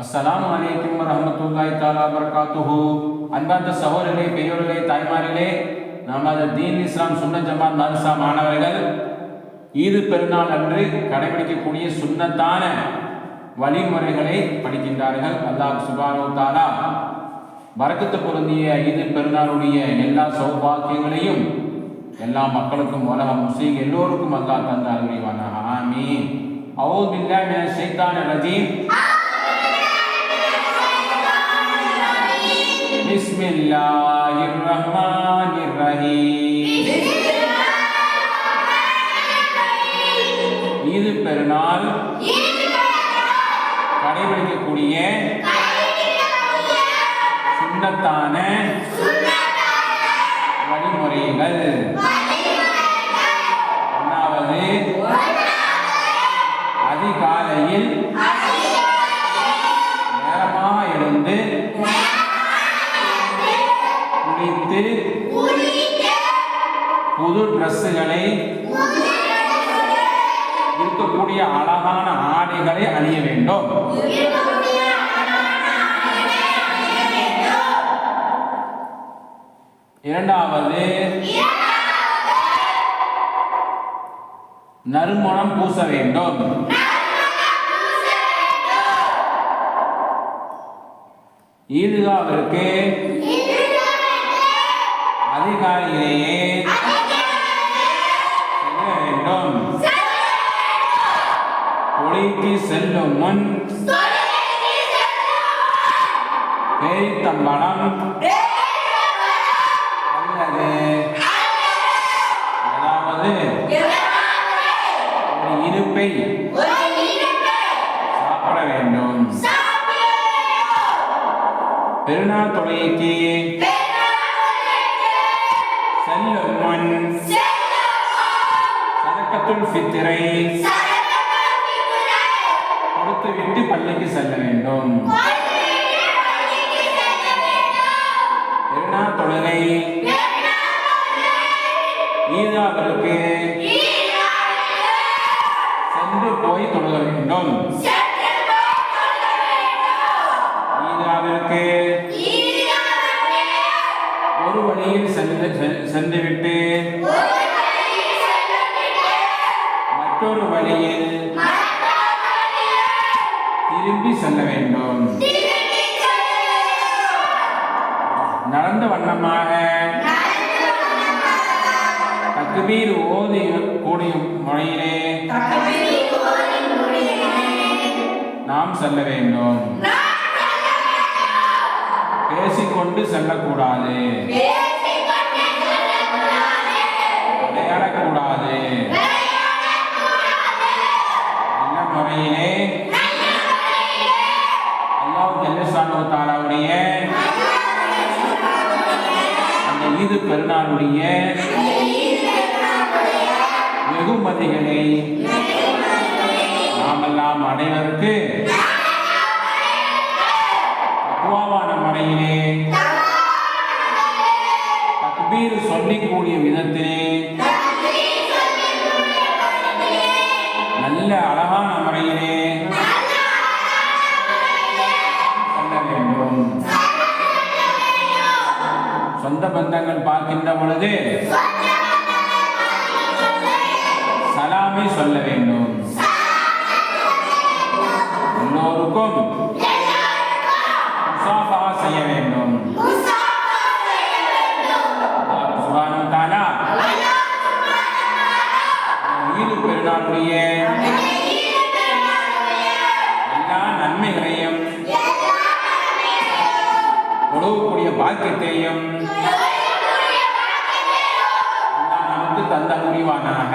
அஸ்லாம் அலைக்கும் வரஹ்மத்துல்லாஹி தாலா வபரகாத்துஹு அன்பார்ந்த சகோதரர்களே பெரியோர்களே தாய்மார்களே நமது தீன் இஸ்லாம் சுன்ன ஜமாத் மதரசா மாணவர்கள் ஈது பெருநாள் அன்று கடைபிடிக்கக்கூடிய சுன்னத்தான வழிமுறைகளை படிக்கின்றார்கள். அல்லாஹ் சுபானு தாலா வரக்கத்து பொருந்திய ஈது பெருநாளுடைய எல்லா சௌபாக்கியங்களையும் எல்லா மக்களுக்கும் உலக முஸ்லீம் எல்லோருக்கும் அல்லாஹ் தந்த அருள்வானாக ஆமீன். அவுது பில்லாஹி மினஷ் ஷைத்தானிர் ரஜீம். بسم الله الرحمن الرحيم ஈது பெருநாள் கடைபிடிக்கக்கூடிய சுண்ணத்தான வழிமுறைகள் ட்ரெஸ்ஸுகளை இருக்கக்கூடிய அழகான ஆடைகளை அணிய வேண்டும். இரண்டாவது நறுமணம் பூச வேண்டும். ஈதுகாவிற்கு அதிகாலையிலேயே தொழிலுக்கு செல்லும் முன் பேய்த்தம்பழம் அல்லது அதாவது ஒரு இருப்பை சாப்பிட வேண்டும். பெருநாள் தொழிலுக்கு செல்லும் முன் சதக்கத்துல் ஃபித்திரை பள்ளிக்கு செல்ல வேண்டும். என்ன தொழுகை. ஈதாவிற்கு சென்று போய் தொழுக வேண்டும். ஈதாவிற்கு ஒரு வழியில் சென்று செ- சென்றுவிட்டு திரும்பி செல்ல வேண்டும். நடந்த வண்ணமாக தக்குபீர் ஓதி கூடியும் முறையிலே நாம் செல்ல வேண்டும். பேசிக்கொண்டு செல்லக்கூடாது. மீது ஈது பெருநாளுடைய வெகுமதிகளை நாமெல்லாம் அனைவருக்கு தக்குவாவான மனையிலே தக்பீர் சொல்லிக்கூடிய விதத்திலே சொந்த பந்தங்கள் பார்க்கின்ற பொழுது சலாமை சொல்ல வேண்டும். எல்லோருக்கும் முசாஃபா செய்ய வேண்டும். பெருநாளுடைய கொடுக்கக்கூடிய பாக்கியத்தையும் நமக்கு தந்த முடிவானாக